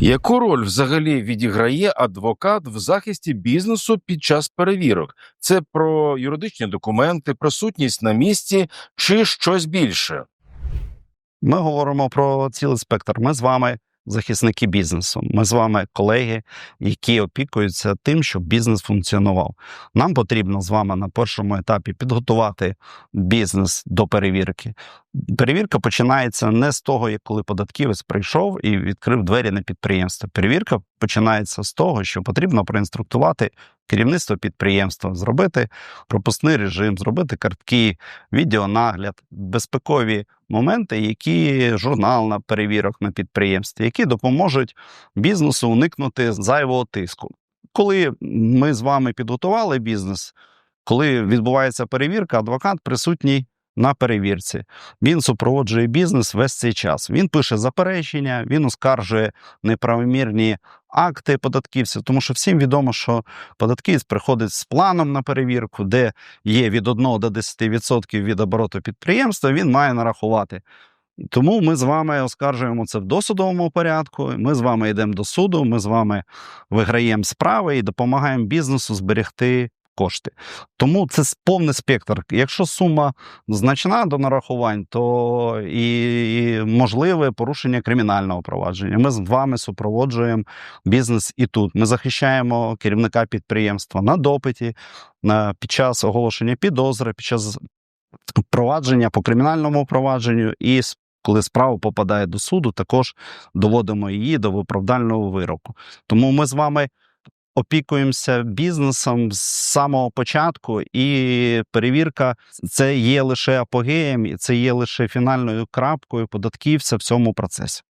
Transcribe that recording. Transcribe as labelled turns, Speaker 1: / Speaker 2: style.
Speaker 1: Яку роль взагалі відіграє адвокат в захисті бізнесу під час перевірок? Це про юридичні документи, присутність на місці чи щось більше?
Speaker 2: Ми говоримо про цілий спектр. Ми з вами захисники бізнесу. Ми з вами колеги, які опікуються тим, щоб бізнес функціонував. Нам потрібно з вами на першому етапі підготувати бізнес до перевірки. Перевірка починається не з того, як коли податківець прийшов і відкрив двері на підприємство. Перевірка починається з того, що потрібно проінструктувати керівництво підприємства, зробити пропускний режим, зробити картки, відеонагляд, безпекові моменти, які журнал на перевірок на підприємстві, які допоможуть бізнесу уникнути зайвого тиску. Коли ми з вами підготували бізнес, коли відбувається перевірка, адвокат присутній на перевірці. Він супроводжує бізнес весь цей час. Він пише заперечення, він оскаржує неправомірні акти податківців, тому що всім відомо, що податківець приходить з планом на перевірку, де є від 1 до 10% від обороту підприємства, він має нарахувати. Тому ми з вами оскаржуємо це в досудовому порядку. Ми з вами йдемо до суду, ми з вами виграємо справи і допомагаємо бізнесу зберегти кошти. Тому це повний спектр. Якщо сума значна до нарахувань, то і, можливе порушення кримінального провадження. Ми з вами супроводжуємо бізнес і тут. Ми захищаємо керівника підприємства на допиті, під час оголошення підозри, під час провадження по кримінальному провадженню і коли справа попадає до суду, також доводимо її до виправдального вироку. Тому ми з вами опікуємося бізнесом з самого початку, і перевірка це є лише апогеєм, і це є лише фінальною крапкою податківця в цьому процесі.